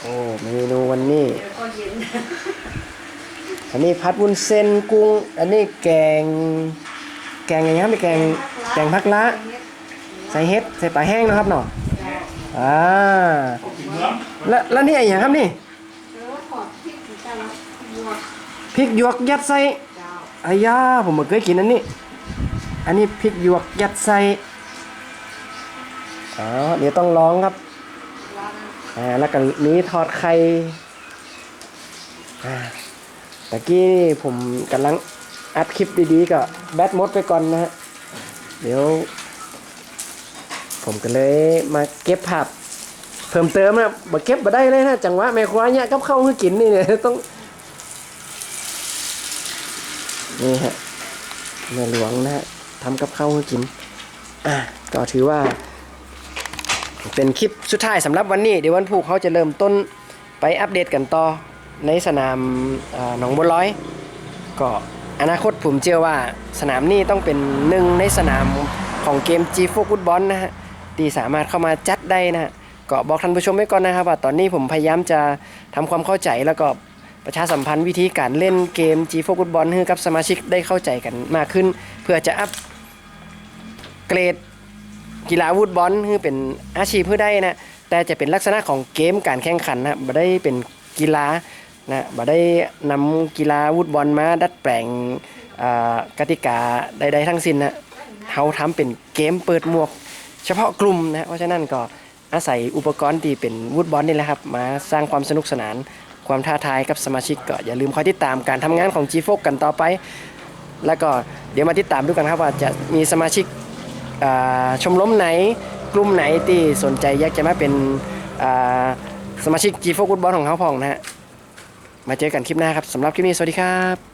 โอ้เมนูวันนี้เดี๋ยวก็เย็นอันนี้พัดวุ้นเส้นกุ้ง อันนี้แกง แกงอะไรครับเป็นแกงแกงพักละใส่เห็ดใส่ปลาแห้งนะครับเนาะอ่าแล้วแล้วนี่อะไรอย่างครับนี่แล้วก็ขอพริกถึงจะรับบัวพริกหยวกยัดใส่เจ้าอายาผมไม่เคยกินอันนี้ อันนี้พริกหยวกยัดใส่อ๋อเดี๋ยวต้องลองครับวาง อ่าแล้วก็นี้ทอดไข่อ่าตะกี้ผมกำลังอัดคลิปดีๆก็แบตหมดไปก่อนนะฮะ เดี๋ยว ผมก็เลยมาเก็บภาพเพิ่มเติมนะบ่เก็บบ่ได้เลยนะจังหวะแม่ครัวเนี่ยกับข้าวให้กินนี่เนี่ยต้องนี่ฮะแม่หลวงนะฮะทำกับข้าวให้กิน อะก็ถือว่า เป็นคลิปสุดท้ายสำหรับวันนี้ เดี๋ยววันพุธเขาจะเริ่มต้นไปอัปเดตกันต่อในสนามหนองบัวร้อย ก็อนาคตผมเชื่อว่าสนามนี้ต้องเป็นหนึ่งในสนามของเกม G 4 ฟุตบอลนะฮะที่สามารถเข้ามาจัดได้นะฮะก็บอกท่านผู้ชมไว้ก่อนนะครับว่าตอนนี้ผมพยายามจะทำความเข้าใจแล้วก็ประชาสัมพันธ์วิธีการเล่นเกม G 4 ฟุตบอลให้กับสมาชิกได้เข้าใจกันมากขึ้น เพื่อจะอัพเกรด กีฬาวูดบอลคือเป็นอาชีพเพื่อได้นะแต่จะเป็นลักษณะของเกมการแข่งขันนะบ่ได้เป็นกีฬานะบ่ได้นำกีฬาวูดบอลมาดัดแปลงกติกาใดๆทั้งสิ้นนะเขาทำเป็นเกมเปิดหมวก เฉพาะกลุ่มนะเพราะฉะนั้นก็อาศัยอุปกรณ์ที่เป็นวูดบอลนี่แหละครับมาสร้างความสนุกสนานความท้าทายกับสมาชิกก็อย่าลืมคอยติดตามการทำงานของ g f o กันต่อไป แล้วก็เดี๋ยวมาติดตามดูกันครับว่าจะมีสมาชิก ชมรมไหนกลุ่มไหนที่สนใจอยากจะมาเป็นสมาชิกจีโฟกุตบอลของเขาพองนะฮะมาเจอกันคลิปหน้าครับสำหรับคลิปนี้สวัสดีครับ